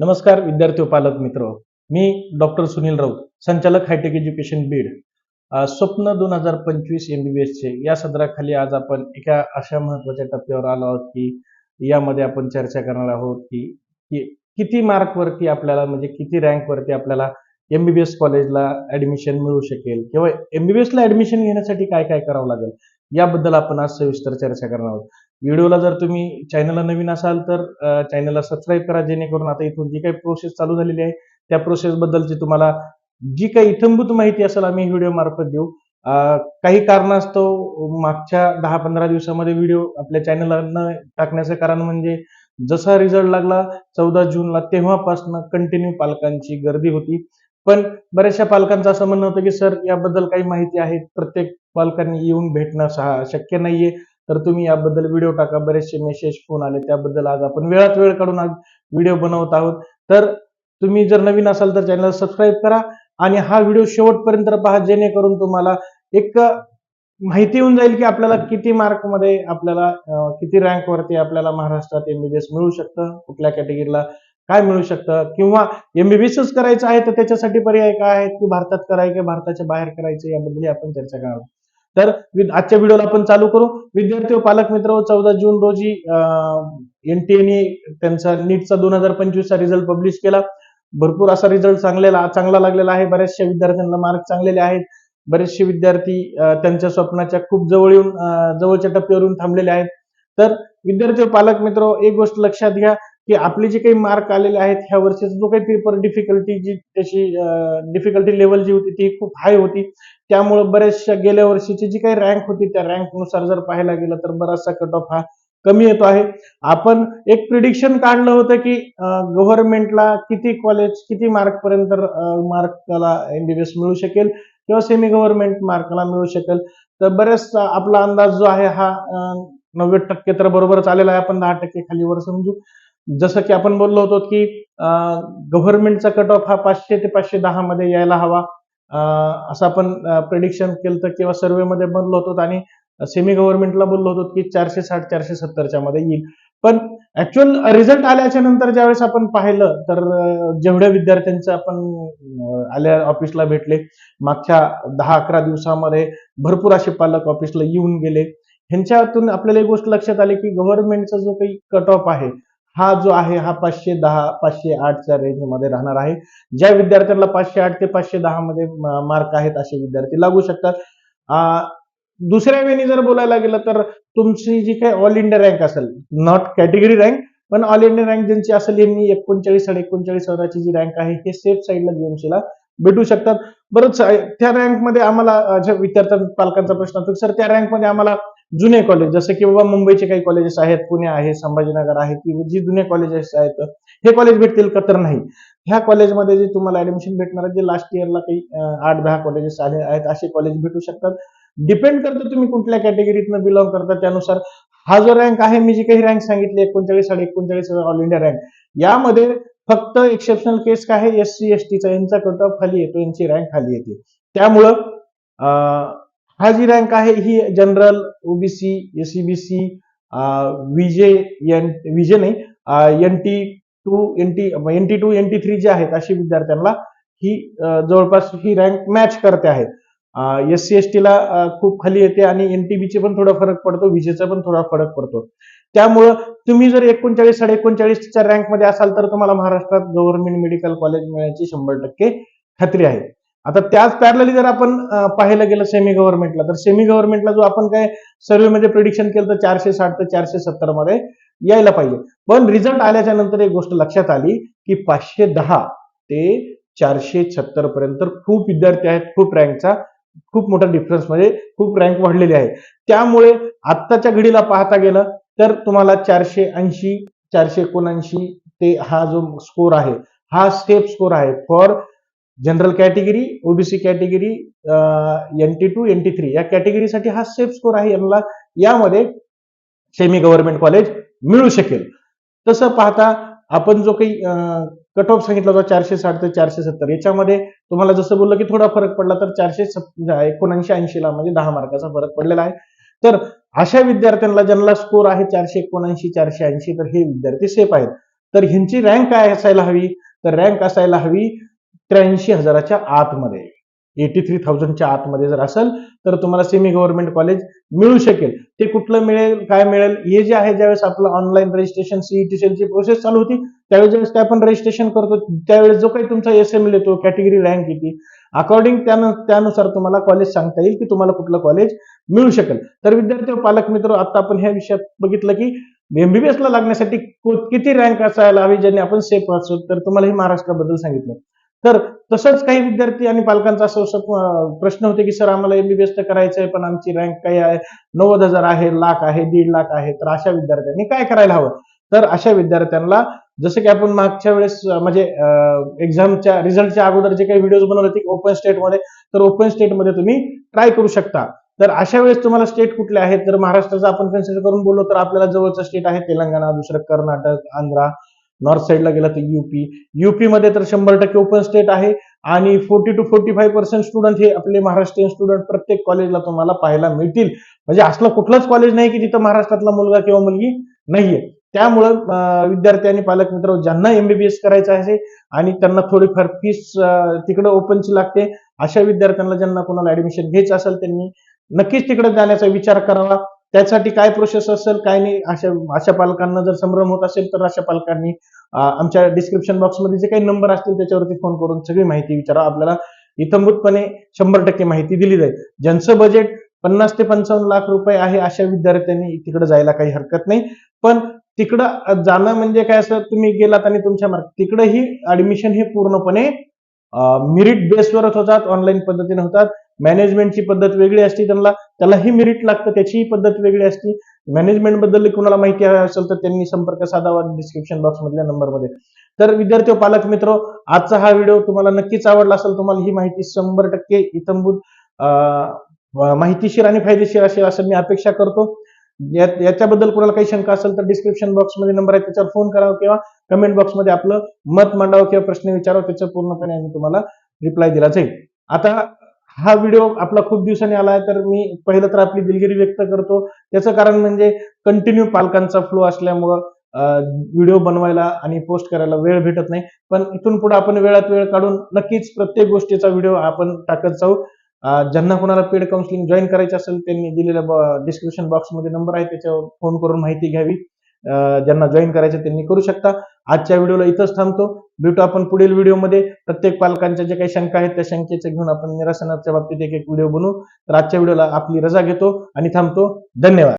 नमस्कार विद्यार्थी पालक मित्र. मी डॉक्टर सुनील राऊत संचालक हायटेक एज्युकेशन बीड. स्वप्न दोन हजार पंचवीस एमबीबीएस चे या सदराखाली आज आपण एका अशा महत्त्वाच्या टप्प्यावर आलो आहोत की यामध्ये आपण चर्चा करणार आहोत की की किती मार्कवरती आपल्याला म्हणजे किती रँक वरती आपल्याला एमबीबीएस कॉलेजला ऍडमिशन मिळू शकेल? किंवा एमबीबीएस ला ऍडमिशन घेण्यासाठी काय काय करावं लागेल? याबद्दल आपण आज सविस्तर चर्चा करणार आहोत. व्हिडिओला जर तुम्ही चॅनलला नवीन असाल तर चॅनलला सबस्क्राईब करा जेणेकरून आता इथून जी काही प्रोसेस चालू झालेली आहे त्या प्रोसेस बद्दलची तुम्हाला जी काही इथंभूत माहिती असेल आम्ही व्हिडिओ मार्फत देऊ. काही कारणास्तव मागच्या दहा पंधरा दिवसामध्ये व्हिडिओ आपल्या चॅनलला न टाकण्याचं कारण म्हणजे जसा रिझल्ट लागला चौदा जूनला तेव्हापासून कंटिन्यू पालकांची गर्दी होती. पण बऱ्याचशा पालकांचं असं म्हणणं होतं की सर याबद्दल काही माहिती आहे प्रत्येक पालकांनी येऊन भेटणं शक्य नाहीये. तर तुम्ही याबद्दल व्हिडिओ टाका बरेचसे मेसेज फोन आले त्याबद्दल आज आपण वेळात वेळ काढून आज व्हिडिओ बनवत आहोत. तर तुम्ही जर नवीन असाल तर चॅनलला सबस्क्राईब करा आणि हा व्हिडिओ शेवटपर्यंत पहा जेणेकरून तुम्हाला एक माहिती होऊन जाईल की आपल्याला किती मार्कमध्ये आपल्याला किती रँक वरती आपल्याला महाराष्ट्रात एमबीबीएस मिळू शकतं कुठल्या कॅटेगरीला काय मिळू शकतं किंवा एमबीबीएसच करायचं आहे तर त्याच्यासाठी पर्याय काय आहेत की भारतात करायचं भारताच्या बाहेर करायचं याबद्दल आपण चर्चा करावं तर आजच्या व्हिडिओला आपण चालू करू. विद्यार्थी व पालक मित्र चौदा जून रोजी एनटीएने त्यांचा नीटचा दोन हजार पंचवीसचा रिझल्ट पब्लिश केला. भरपूर असा रिझल्ट चांगलेला चांगला लागलेला आहे. बऱ्याचशा विद्यार्थ्यांना मार्क चांगलेले आहेत. बरेचसे विद्यार्थी त्यांच्या स्वप्नाच्या खूप जवळ येऊन जवळच्या टप्प्यावर येऊन थांबलेले आहेत. तर विद्यार्थी पालक मित्र एक गोष्ट लक्षात घ्या. की आपले जे काही मार्क आलेले आहेत ह्या वर्षीचा जो काही पेपर डिफिकल्टी जी त्याची डिफिकल्टी लेवल जी होती ती खूप हाय होती. त्यामुळे बऱ्याचशा गेल्या वर्षीची जी काही रँक होती त्या रँकनुसार जर पाहायला गेलं तर बराचसा कट ऑफ हा कमी येतो आहे. आपण एक प्रिडिक्शन काढलं होतं की गव्हर्नमेंटला किती कॉलेज किती मार्क पर्यंत मार्काला एमबीबीएस मिळू शकेल किंवा सेमी गव्हर्नमेंट मार्कला मिळू शकेल. तर बऱ्याचसा आपला अंदाज जो आहे हा नव्वद टक्के तर बरोबरच आलेला आहे. आपण दहा टक्के खाली वर समजू. जसं की आपण बोललो होतो की गव्हर्नमेंटचा कट ऑफ हा पाचशे ते पाचशे दहा मध्ये यायला हवा. असं आपण प्रिडिक्शन केलं तर किंवा सर्वे मध्ये बनलो होतो आणि सेमी गव्हर्नमेंटला बोललो होतो की चारशे साठ चारशे सत्तरच्या मध्ये येईल. पण ऍक्च्युअल रिझल्ट आल्याच्यानंतर ज्यावेळेस आपण पाहिलं तर जेवढ्या विद्यार्थ्यांचं आपण आल्या ऑफिसला भेटले मागच्या दहा अकरा दिवसामध्ये भरपूर असे पालक ऑफिसला येऊन गेले. ह्यांच्यातून आपल्याला एक गोष्ट लक्षात आली की गव्हर्नमेंटचा जो काही कट ऑफ आहे हा जो आहे हा पाचशे दहा पाचशे आठच्या रेंजमध्ये राहणार आहे. ज्या विद्यार्थ्यांना पाचशे आठ ते पाचशे दहा मध्ये मार्क आहेत असे विद्यार्थी लागू शकतात. दुसऱ्या वेळी जर बोलायला गेलं तर तुमची जी काही ऑल इंडिया रँक असेल नॉट कॅटेगरी रँक पण ऑल इंडिया रँक ज्यांची असेल यांनी एकोणचाळीस साडे एकोणचाळीस हजाराची जी रँक आहे हे सेफ साईडला जीएमसीला भेटू शकतात. बरंच त्या रँकमध्ये आम्हाला विद्यार्थ्यांचा विद्यार्थ्यां पालकांचा प्रश्न असतो सर त्या रँकमध्ये आम्हाला जुने कॉलेज जसं की बाबा मुंबईचे काही कॉलेजेस आहेत पुणे आहे संभाजीनगर आहे की जी जुने कॉलेजेस आहेत हे कॉलेज भेटतील का तर नाही. ह्या कॉलेजमध्ये जे तुम्हाला ऍडमिशन भेटणार आहे जे लास्ट इयरला काही आठ दहा कॉलेजेस आले आहेत असे कॉलेज भेटू शकतात. डिपेंड करतं तुम्ही कुठल्या कॅटेगरीतनं बिलॉंग करता. त्यानुसार हा जो रँक आहे मी जी काही रँक सांगितली एकोणचाळीस साडे एकोणचाळीस ऑल इंडिया रँक यामध्ये फक्त एक्सेप्शनल केस काय आहे? एस सी एस टीचा यांचा कट ऑफ खाली येतो यांची रँक खाली येते. त्यामुळं हा जी रँक आहे ही general OBC SEBC V J N V J नाही N T two N T N T two N T three जे आहेत अशी विद्यार्थ्यांना ही जवळपास ही रँक मॅच करते आहे एस सी एस टीला खूप खाली येते आणि एनटीबीचे पण थोडा फरक पडतो विजेचा पण थोडा फरक पडतो. त्यामुळं तुम्ही जर एकोणचाळीस साडे एकोणचाळीसच्या रँकमध्ये असाल तर तुम्हाला महाराष्ट्रात गव्हर्नमेंट मेडिकल कॉलेज मिळण्याची शंभर टक्के खात्री आहे. आता त्याच पॅरलली जर आपण पाहायला गेलं सेमी गव्हर्नमेंटला तर सेमी गव्हर्नमेंटला जो आपण काय सर्व्हेमध्ये प्रिडिक्शन केलं तर चारशे साठ ते चारशे सत्तरमध्ये यायला पाहिजे. पण रिझल्ट आल्याच्यानंतर एक गोष्ट लक्षात आली की पाचशे दहा ते चारशे छत्तर पर्यंत खूप विद्यार्थी आहेत खूप रँकचा खूप मोठा डिफरन्स म्हणजे खूप रँक वाढलेली आहे. त्यामुळे आत्ताच्या घडीला पाहता गेलं तर तुम्हाला चारशे ऐंशी चारशे एकोणऐंशी ते हा जो स्कोर आहे हा स्टेप स्कोर आहे for general category OBC category N T two N T three या कॅटेगरीसाठी हा सेफ स्कोर आहे यांना. यामध्ये सेमी गव्हर्नमेंट कॉलेज मिळू शकेल. तसं पाहता आपण जो काही कट ऑफ सांगितला होता चारशे साठ ते चारशे सत्तर याच्यामध्ये तुम्हाला जसं बोललं की थोडा फरक पडला तर चारशे म्हणजे एकोणऐंशी ऐंशीला म्हणजे दहा मार्काचा फरक पडलेला आहे. तर अशा विद्यार्थ्यांना ज्यांना स्कोर आहे चारशे एकोणऐंशी चारशे ऐंशी तर हे विद्यार्थी सेफ आहेत. तर ह्यांची रँक काय असायला हवी? तर रँक असायला हवी त्र्याऐंशी हजाराच्या आतमध्ये. एटी थ्री थाउजंडच्या आतमध्ये जर असेल तर तुम्हाला सेमी गव्हर्नमेंट कॉलेज मिळू शकेल. ते कुठलं मिळेल काय मिळेल हे जे आहे ज्यावेळेस आपलं ऑनलाईन रजिस्ट्रेशन सीईटी सेलची प्रोसेस चालू होती त्यावेळेस ज्यावेळेस काय आपण रजिस्ट्रेशन करतो. त्यावेळेस जो काही तुमचा एस एम येतो कॅटेगरी रँक येते. अकॉर्डिंग त्यानुसार तुम्हाला कॉलेज सांगता येईल की तुम्हाला कुठलं कॉलेज मिळू शकेल. तर विद्यार्थी पालक मित्र आता आपण ह्या विषयात बघितलं की एमबीबीएसला लागण्यासाठी किती रँक असायला हवी ज्याने आपण सेफ असतो तर तुम्हाला हे महाराष्ट्राबद्दल सांगितलं. तर तसंच काही विद्यार्थी आणि पालकांचा असं असं, प्रश्न होते की सर आम्हाला एमबीबीएस तर करायचं आहे पण आमची रँक काही आहे नव्वद हजार आहे लाख आहे दीड लाख आहे. तर अशा विद्यार्थ्यांनी काय करायला हवं? तर अशा विद्यार्थ्यांना जसं की आपण मागच्या वेळेस म्हणजे एक्झामच्या रिझल्टच्या अगोदर जे काही व्हिडिओ बनवले होते ओपन स्टेटमध्ये तर ओपन स्टेटमध्ये तुम्ही ट्राय करू शकता. तर अशा वेळेस तुम्हाला स्टेट कुठले आहेत? तर महाराष्ट्राचं आपण कन्सिडर करून बोललो तर आपल्याला जवळचं स्टेट आहे तेलंगणा दुसरं कर्नाटक आंध्रा नॉर्थ साईडला गेला तर युपी युपीमध्ये तर शंभर टक्के ओपन स्टेट आहे. आणि forty two forty five percent student हे आपले महाराष्ट्रीयन स्टुडंट प्रत्येक कॉलेजला तुम्हाला पाहायला मिळतील. म्हणजे असलं कुठलंच कॉलेज नाही की तिथं महाराष्ट्रातला मुलगा किंवा मुलगी नाहीये. त्यामुळं विद्यार्थी आणि पालक मित्र ज्यांना एमबीबीएस करायचं आहे आणि त्यांना थोडीफार फीस तिकडे ओपनची लागते अशा विद्यार्थ्यांना ज्यांना कोणाला ऍडमिशन घ्यायचं असेल त्यांनी नक्कीच तिकडे जाण्याचा विचार करावा. त्यासाठी काय प्रोसेस असेल काय नाही अशा अशा पालकांना जर संभ्रम होत असेल तर अशा पालकांनी आमच्या डिस्क्रिप्शन बॉक्समध्ये जे काही नंबर असतील त्याच्यावरती फोन करून सगळी माहिती विचारा. आपल्याला इतंभूतपणे शंभर टक्के माहिती दिली जाईल. ज्यांचं बजेट पन्नास ते पंचावन्न लाख रुपये आहे अशा विद्यार्थ्यांनी तिकडे जायला काही हरकत नाही. पण तिकडं जाणं म्हणजे काय असं तुम्ही गेलात आणि तुमच्या मार्क तिकडंही ऍडमिशन हे पूर्णपणे मेरिट बेसवरच होतात ऑनलाईन पद्धतीने होतात. मॅनेजमेंटची पद्धत वेगळी असते त्यांना त्यालाही मेरिट लागतं त्याचीही पद्धत वेगळी असते. मॅनेजमेंटबद्दल कुणाला माहिती हवी असेल तर त्यांनी संपर्क साधावा डिस्क्रिप्शन बॉक्स मधल्या नंबरमध्ये तर विद्यार्थी पालक मित्र आजचा हा व्हिडिओ तुम्हाला नक्कीच आवडला असेल तुम्हाला ही माहिती शंभर टक्के इतंभूत माहितीशीर आणि फायदेशीर असेल असं मी अपेक्षा करतो. याच्याबद्दल कोणाला काही शंका असेल तर डिस्क्रिप्शन बॉक्समध्ये नंबर आहे त्याच्यावर फोन करावा किंवा कमेंट बॉक्समध्ये आपलं मत मांडावं किंवा प्रश्न विचारावं त्याचं पूर्णपणे आम्ही तुम्हाला रिप्लाय दिला जाईल. आता हा व्हिडिओ आपला खूप दिवसांनी आला आहे तर मी पहिलं तर आपली दिलगिरी व्यक्त करतो. त्याचं कारण म्हणजे कंटिन्यू पालकांचा फ्लो असल्यामुळं व्हिडिओ बनवायला आणि पोस्ट करायला वेळ भेटत नाही. पण इथून पुढे आपण वेळात वेळ काढून नक्कीच प्रत्येक गोष्टीचा व्हिडिओ आपण टाकत जाऊ. ज्यांना कोणाला पेड काउन्सिलिंग जॉईन करायचं असेल त्यांनी दिलेल्या डिस्क्रिप्शन बॉक्समध्ये नंबर आहे त्याच्यावर फोन करून माहिती घ्यावी. ज्यांना जॉईन करायचं त्यांनी करू शकता. आजच्या व्हिडिओला इथंच थांबतो. भेटू आपण पुढील व्हिडिओमध्ये प्रत्येक पालकांच्या जे काही शंका आहेत त्या शंकेचं घेऊन आपण निरासनाच्या बाबतीत एक एक व्हिडिओ बनवू. तर आजच्या व्हिडिओला आपली रजा घेतो आणि थांबतो. धन्यवाद.